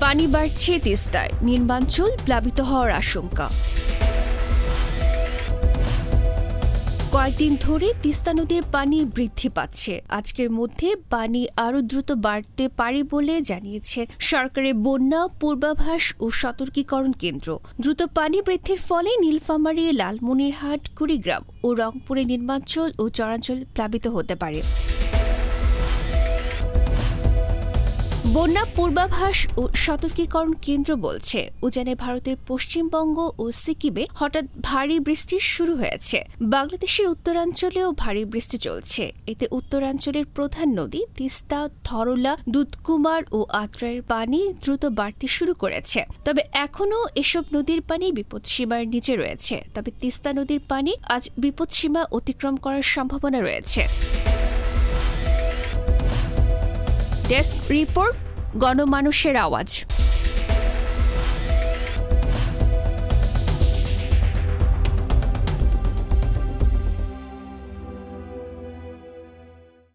পানি বাড়ছে তিস্তায়। নির্মাঞ্চল প্লাবিত হওয়ার আশঙ্কা। কয়েকদিন ধরে তিস্তা নদীর পানি বৃদ্ধি পাচ্ছে। আজকের মধ্যে পানি আরও দ্রুত বাড়তে পারে বলে জানিয়েছে সরকারের বন্যা, পূর্বাভাস ও সতর্কীকরণ কেন্দ্র। দ্রুত পানি বৃদ্ধির ফলে নীলফামারী, লালমনিরহাট, কুড়িগ্রাম ও রংপুরে নির্মাঞ্চল ও চরাঞ্চল প্লাবিত হতে পারে। বন্যা পূর্বাভাস ও সতর্কীকরণ কেন্দ্র বলছে। উজানে ভারতের পশ্চিমবঙ্গ ও সিকিমে হঠাৎ ভারী বৃষ্টি শুরু হয়েছে। বাংলাদেশের উত্তরাঞ্চলেও ভারী বৃষ্টি চলছে। এতে উত্তরাঞ্চলের প্রধান নদী তিস্তা, ধরলা, দুধকুমার ও আত্রায়ের পানি দ্রুত বাড়তে শুরু করেছে। তবে এখনও এসব নদীর পানি বিপদসীমার নিচে রয়েছে। তবে তিস্তা নদীর পানি আজ বিপদসীমা অতিক্রম করার সম্ভাবনা রয়েছে। ডেস্ক রিপোর্ট গণমানুষের আওয়াজ।